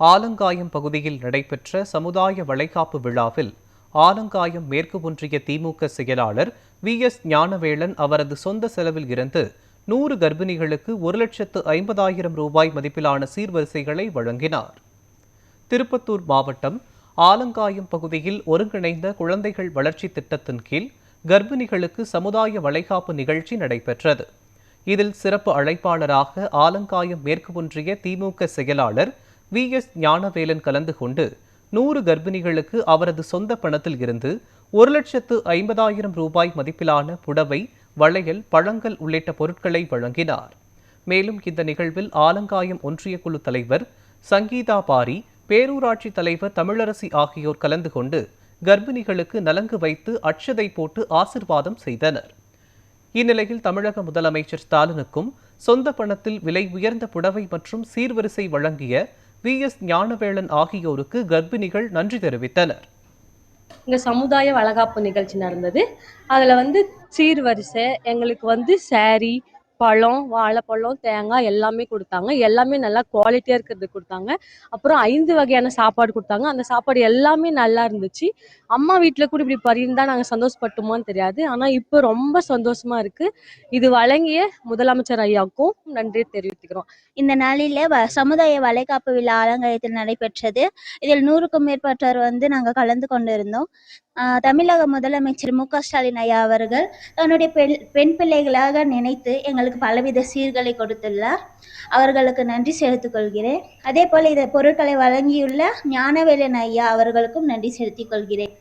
ஆலங்காயம் பகுதியில் நடைபெற்ற சமுதாய வளைகாப்பு விழாவில் ஆலங்காயம் மேற்கு ஒன்றிய திமுக செயலாளர் வி எஸ் ஞானவேலன் அவரது சொந்த செலவில் இருந்து நூறு கர்ப்பிணிகளுக்கு ஒரு லட்சத்து ஐம்பதாயிரம் ரூபாய் மதிப்பிலான சீர்வரிசைகளை வழங்கினார். திருப்பத்தூர் மாவட்டம் ஆலங்காயம் பகுதியில் ஒருங்கிணைந்த குழந்தைகள் வளர்ச்சி திட்டத்தின் கீழ் கர்ப்பிணிகளுக்கு சமுதாய வளைகாப்பு நிகழ்ச்சி நடைபெற்றது. இதில் சிறப்பு அழைப்பாளராக ஆலங்காயம் மேற்கு ஒன்றிய திமுக செயலாளர் வி. எஸ். ஞானவேலன் கலந்து கொண்டு நூறு கர்ப்பிணிகளுக்கு அவரது சொந்த பணத்தில் இருந்து ஒரு லட்சத்து ஐம்பதாயிரம் ரூபாய் மதிப்பிலான புடவை வளையல் பழங்கள் உள்ளிட்ட பொருட்களை வழங்கினார். மேலும் இந்த நிகழ்வில் ஆலங்காயம் ஒன்றிய குழு தலைவர் சங்கீதா பாரி பேரூராட்சி தலைவர் தமிழரசி ஆகியோர் கலந்து கொண்டு கர்ப்பிணிகளுக்கு நலங்கு வைத்து அட்சதை போட்டு ஆசிர்வாதம் செய்தனர். இந்நிலையில் தமிழக முதலமைச்சர் ஸ்டாலினுக்கும் சொந்த பணத்தில் விலை உயர்ந்த புடவை மற்றும் சீர்வரிசை வழங்கிய வி எஸ் ஞானவேலன் ஆகியோருக்கு கர்ப்பிணிகள் நன்றி தெரிவித்தனர். இங்கே சமுதாய வளகாப்பு நிகழ்ச்சி நடந்தது. அதில் வந்து சீர்வரிசை எங்களுக்கு வந்து சாரீ பழம் வாழைப்பழம் தேங்காய் எல்லாமே கொடுத்தாங்க. எல்லாமே நல்லா குவாலிட்டியாக இருக்கிறது கொடுத்தாங்க. அப்புறம் ஐந்து வகையான சாப்பாடு கொடுத்தாங்க. அந்த சாப்பாடு எல்லாமே நல்லா இருந்துச்சு. அம்மா வீட்டில் கூட இப்படி பரிந்தா நாங்கள் சந்தோஷப்பட்டுமான்னு தெரியாது. ஆனால் இப்போ ரொம்ப சந்தோஷமா இருக்கு. இது வழங்கிய முதலமைச்சர் ஐயாவுக்கும் நன்றி தெரிவித்துக்கிறோம். இந்த நாளில் வ சமுதாய வளைகாப்பு விழா அலங்காயத்தில் நடைபெற்றது. இதில் நூறுக்கும் மேற்பட்டோர் வந்து நாங்கள் கலந்து கொண்டிருந்தோம். தமிழக முதலமைச்சர் மு க ஸ்டாலின் ஐயா அவர்கள் தன்னுடைய பெண் பெண் பிள்ளைகளாக நினைத்து எங்களுக்கு பலவித சீர்களை கொடுத்துள்ளார். அவர்களுக்கு நன்றி செலுத்திக் கொள்கிறேன். அதே போல் இதை பொருட்களை வழங்கியுள்ள ஞானவேலன் ஐயா அவர்களுக்கும் நன்றி செலுத்திக் கொள்கிறேன்.